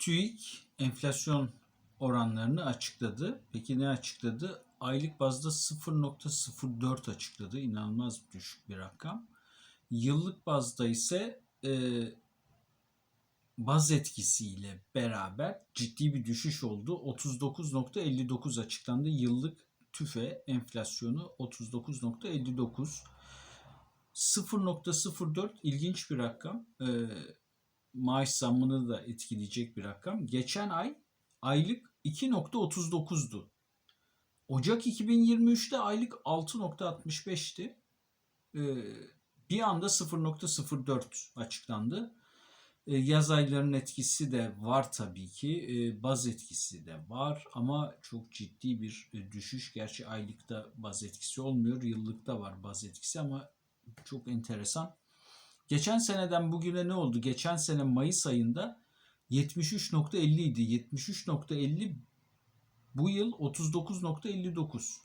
TÜİK enflasyon oranlarını açıkladı. Peki ne açıkladı? Aylık bazda 0.04 açıkladı. İnanılmaz düşük bir rakam. Yıllık bazda ise e, baz etkisiyle beraber ciddi bir düşüş oldu. 39.59 açıklandı. Yıllık tüfe enflasyonu 39.59. 0.04 ilginç bir rakam. Ee, maaş zammını da etkileyecek bir rakam. Geçen ay aylık 2.39'du. Ocak 2023'te aylık 6.65'ti. Ee, bir anda 0.04 açıklandı. Ee, yaz aylarının etkisi de var tabii ki. Ee, baz etkisi de var ama çok ciddi bir e, düşüş. Gerçi aylıkta baz etkisi olmuyor. Yıllıkta var baz etkisi ama çok enteresan. Geçen seneden bugüne ne oldu? Geçen sene Mayıs ayında 73.50 idi. 73.50 bu yıl 39.59.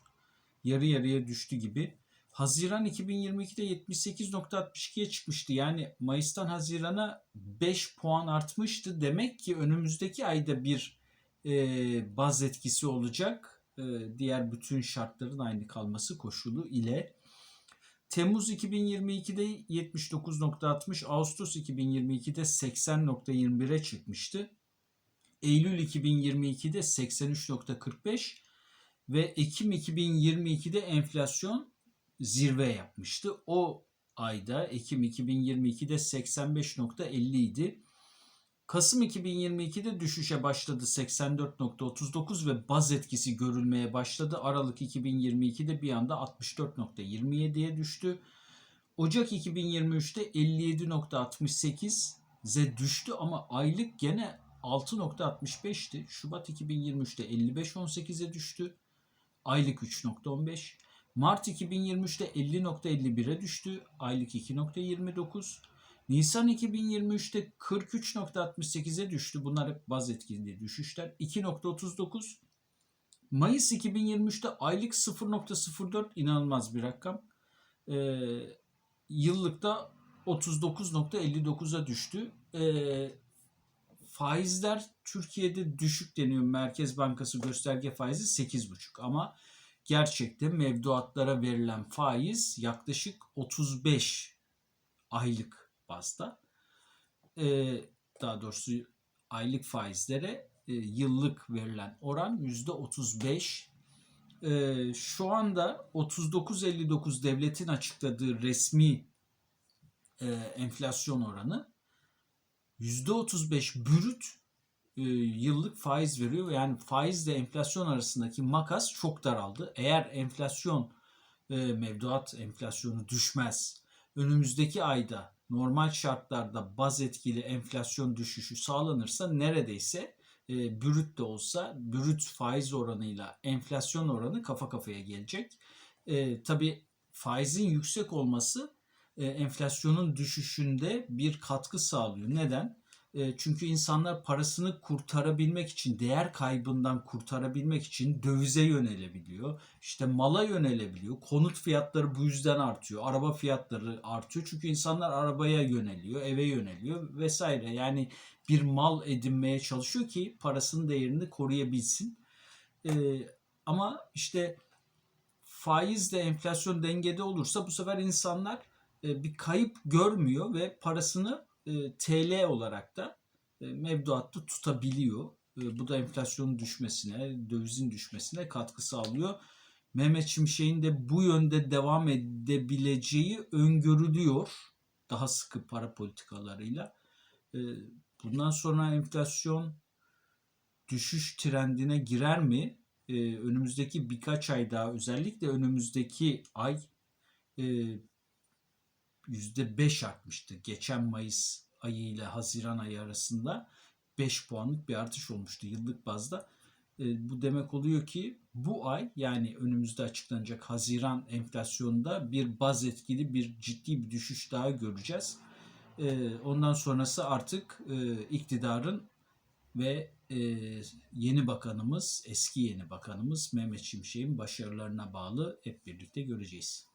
Yarı yarıya düştü gibi. Haziran 2022'de 78.62'ye çıkmıştı. Yani Mayıs'tan Haziran'a 5 puan artmıştı. Demek ki önümüzdeki ayda bir e, baz etkisi olacak. E, diğer bütün şartların aynı kalması koşulu ile. Temmuz 2022'de 79.60, Ağustos 2022'de 80.21'e çıkmıştı. Eylül 2022'de 83.45 ve Ekim 2022'de enflasyon zirve yapmıştı. O ayda Ekim 2022'de 85.50 idi. Kasım 2022'de düşüşe başladı 84.39 ve baz etkisi görülmeye başladı. Aralık 2022'de bir anda 64.27'ye düştü. Ocak 2023'te 57.68'e düştü ama aylık gene 6.65'ti. Şubat 2023'te 55.18'e düştü. Aylık 3.15. Mart 2023'te 50.51'e düştü. Aylık 2.29. Nisan 2023'te 43.68'e düştü. Bunlar hep baz etkili düşüşler. 2.39. Mayıs 2023'te aylık 0.04 inanılmaz bir rakam. Ee, yıllıkta 39.59'a düştü. Ee, faizler Türkiye'de düşük deniyor. Merkez Bankası gösterge faizi 8.5 ama gerçekte mevduatlara verilen faiz yaklaşık 35 aylık bazda. Ee, daha doğrusu aylık faizlere e, yıllık verilen oran yüzde 35. Ee, şu anda 39.59 devletin açıkladığı resmi e, enflasyon oranı yüzde 35 bürüt e, yıllık faiz veriyor. Yani faizle enflasyon arasındaki makas çok daraldı. Eğer enflasyon e, mevduat enflasyonu düşmez, önümüzdeki ayda normal şartlarda baz etkili enflasyon düşüşü sağlanırsa neredeyse e, brüt de olsa brüt faiz oranıyla enflasyon oranı kafa kafaya gelecek. E, Tabi faizin yüksek olması e, enflasyonun düşüşünde bir katkı sağlıyor. Neden? E, çünkü insanlar parasını kurtarabilmek için, değer kaybından kurtarabilmek için dövize yönelebiliyor. İşte mala yönelebiliyor. Konut fiyatları bu yüzden artıyor. Araba fiyatları artıyor. Çünkü insanlar arabaya yöneliyor, eve yöneliyor vesaire. Yani bir mal edinmeye çalışıyor ki parasının değerini koruyabilsin. E, ama işte faizle enflasyon dengede olursa bu sefer insanlar e, bir kayıp görmüyor ve parasını e, TL olarak da e, mevduatta tutabiliyor. E, bu da enflasyonun düşmesine, dövizin düşmesine katkı sağlıyor. Mehmet Şimşek'in de bu yönde devam edebileceği öngörülüyor. Daha sıkı para politikalarıyla. Bundan sonra enflasyon düşüş trendine girer mi? Önümüzdeki birkaç ay daha özellikle önümüzdeki ay %5 artmıştı. Geçen Mayıs ayı ile Haziran ayı arasında 5 puanlık bir artış olmuştu yıllık bazda. E, bu demek oluyor ki bu ay yani önümüzde açıklanacak Haziran enflasyonunda bir baz etkili bir ciddi bir düşüş daha göreceğiz. E, ondan sonrası artık e, iktidarın ve e, yeni bakanımız, eski yeni bakanımız Mehmet Şimşek'in başarılarına bağlı hep birlikte göreceğiz.